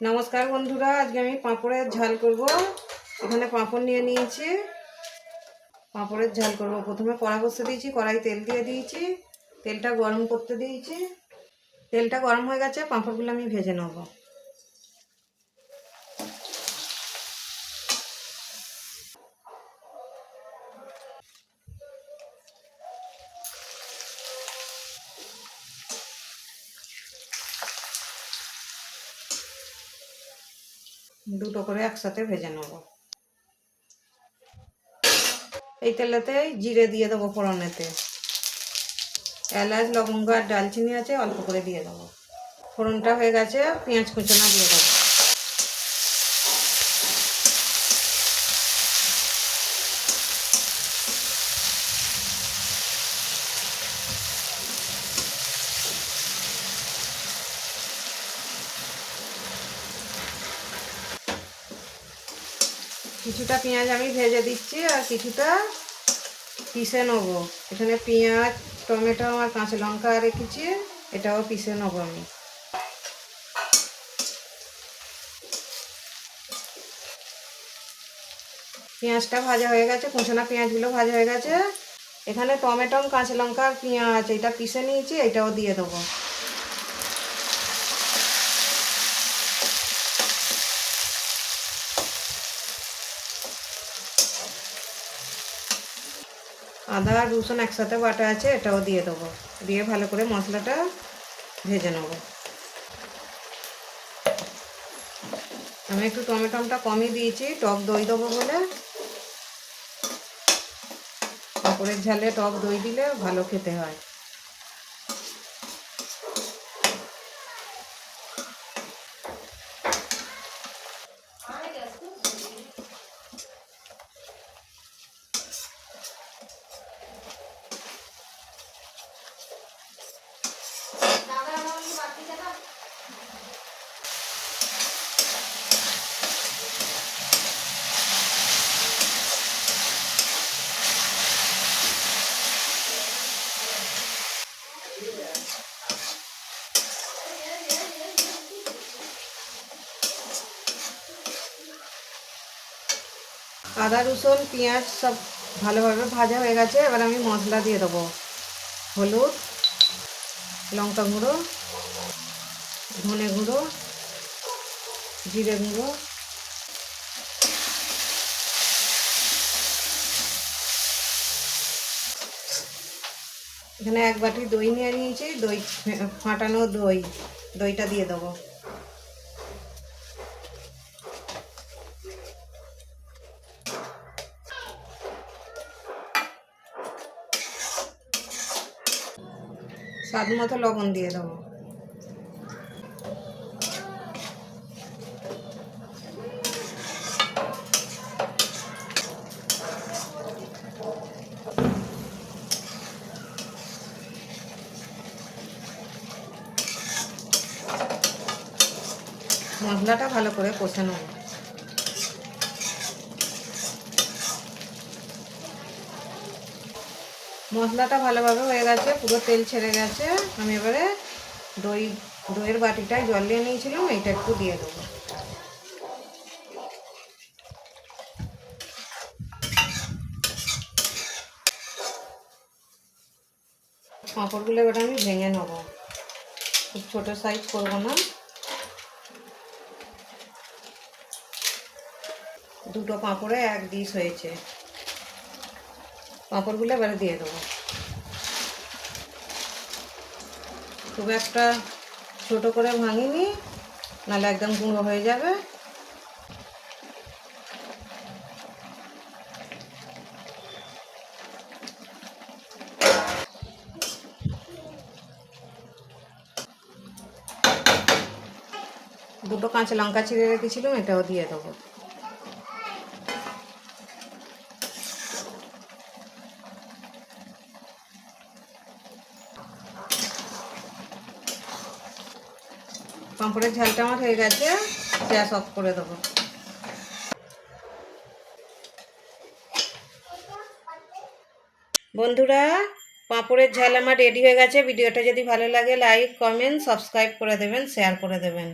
নমস্কার বন্ধুরা, আজকে আমি পাঁপড়ের ঝাল করব। এখানে পাঁপড় নিয়ে নিয়েছি। পাঁপড়ের ঝাল করব। প্রথমে কড়া বসতে দিয়েছি, কড়াই তেল দিয়ে দিয়েছি, তেলটা গরম করতে দিয়েছি। তেলটা গরম হয়ে গেছে, পাঁপড়গুলো আমি ভেজে নেব। দুটো করে একসাথে ভেজে নেব। এই তেলেতে জিরে দিয়ে দেবো ফোড়নেতে। এলাচ, লবঙ্গ আর ডালচিনি আছে, অল্প করে দিয়ে দেবো। ফোড়নটা হয়ে গেছে, পেঁয়াজ কুচনা দিয়ে দেবো। কিছুটা পেঁয়াজ আমি ভেজে দিচ্ছি আর কিছুটা পিষে নেব। এখানে পেঁয়াজ, টমেটো আর কাঁচা লঙ্কা রেখেছি, এটাও পিষে নেব আমি। পেঁয়াজটা ভাজা হয়ে গেছে, কুচনা পেঁয়াজগুলো ভাজা হয়ে গেছে। এখানে টমেটো, কাঁচা লঙ্কা আর পেঁয়াজ, এটা পিষে নিয়েছি, এটাও দিয়ে দেবো। আদা আর রসুন একসাথে বাটা আছে, এটাও দিয়ে দেবো। দিয়ে ভালো করে মশলাটা ভেজে নেব। আমি একটু টমেটোটা কমই দিয়েছি, টক দই দেবো বলে। কাপড়ের ঝালে টক দই দিলে ভালো খেতে হয়। আদা, রসুন, পেঁয়াজ সব ভালোভাবে ভাজা হয়ে গেছে। এবার আমি মশলা দিয়ে দেবো। হলুদ, লঙ্কা গুঁড়ো, ধনে গুঁড়ো, জিরে গুঁড়ো। এখানে এক বাটি দই নিয়ে নিয়েছি। দই ফাটানো দই। দইটা দিয়ে দেবো। স্বাদ মতো লবণ দিয়ে দেবো। মশলাটা ভালো করে কষে নেব। মশলাটা ভালোভাবে হয়ে গেছে, পুরো তেল ছেড়ে গেছে। আমি এবারে দই, দইয়ের বাটিটায় জল নিয়ে নিয়েছিলাম, এইটা একটু দিয়ে দেবো। পাঁপড়গুলো এবার আমি ভেঙে নেব। খুব ছোটো সাইজ করব না। দুটো পাঁপড়ে এক ডিশ হয়েছে। পাঁপড়গুলো এবারে দিয়ে দেবো। খুব একটা ছোট করে ভাঙিনি, নাহলে একদম গুঁড়ো হয়ে যাবে। দুটো কাঁচা লঙ্কা ছিঁড়ে রেখেছিলাম, এটাও দিয়ে দেবো। পাঁপড়ের ঝালটা আমার হয়ে গেছে গ্যাস অফ করে দেবো। বন্ধুরা, পাঁপড়ের ঝাল আমার রেডি হয়ে গেছে। ভিডিওটা যদি ভালো লাগে লাইক কমেন্ট সাবস্ক্রাইব করে দেবেন শেয়ার করে দেবেন।